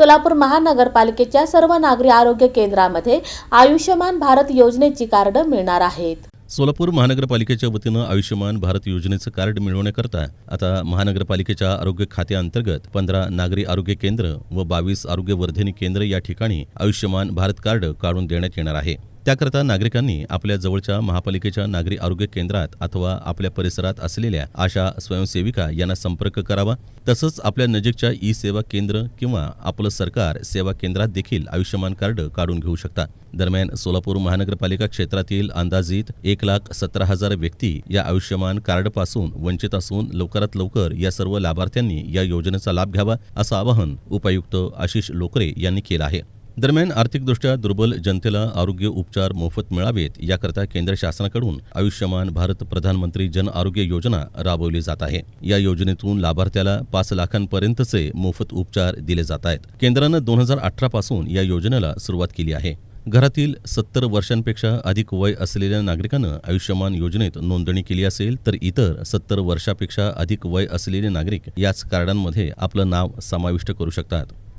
सोलापूर महानगरपालिकेच्या सर्व नागरी आरोग्य केंद्रामध्ये आयुष्यमान भारत योजनेची कार्ड मिळणार आहेत. सोलापूर महानगरपालिकेच्या वतीनं आयुष्यमान भारत योजनेचं कार्ड मिळवण्याकरता आता महानगरपालिकेच्या आरोग्य खात्याअंतर्गत पंधरा नागरी आरोग्य केंद्र व बावीस आरोग्य वर्धिनी केंद्र या ठिकाणी आयुष्यमान भारत कार्ड काढून देण्यात येणार आहे. त्याकरता नागरिकांनी आपल्या जवळच्या महापालिकेच्या नागरी आरोग्य केंद्रात अथवा आपल्या परिसरात असलेल्या आशा स्वयंसेविका यांना संपर्क करावा. तसंच आपल्या नजीकच्या ई सेवा केंद्र किंवा आपलं सरकार सेवा केंद्रात देखील आयुष्यमान कार्ड काढून घेऊ शकता. दरम्यान सोलापूर महानगरपालिका क्षेत्रातील अंदाजित एक लाख सतरा हजार व्यक्ती या आयुष्यमान कार्डपासून वंचित असून लवकरात लवकर या सर्व लाभार्थ्यांनी या योजनेचा लाभ घ्यावा असं आवाहन उपायुक्त आशिष लोकरे यांनी केलं आहे. दरम्यान आर्थिकदृष्ट्या दुर्बल जनतेला आरोग्य उपचार मोफत मिळावेत याकरता केंद्र शासनाकडून आयुष्यमान भारत प्रधानमंत्री जन आरोग्य योजना राबवली जात आहे. या योजनेतून लाभार्थ्याला पाच लाखांपर्यंतचे मोफत उपचार दिले जात आहेत. केंद्रानं दोन हजार अठरा पासून या योजनेला सुरुवात केली आहे. घरातील सत्तर वर्षांपेक्षा अधिक वय असलेल्या नागरिकांनं आयुष्यमान योजनेत नोंदणी केली असेल तर इतर सत्तर वर्षापेक्षा अधिक वय असलेले नागरिक याच कार्डांमध्ये आपलं नाव समाविष्ट करू शकतात.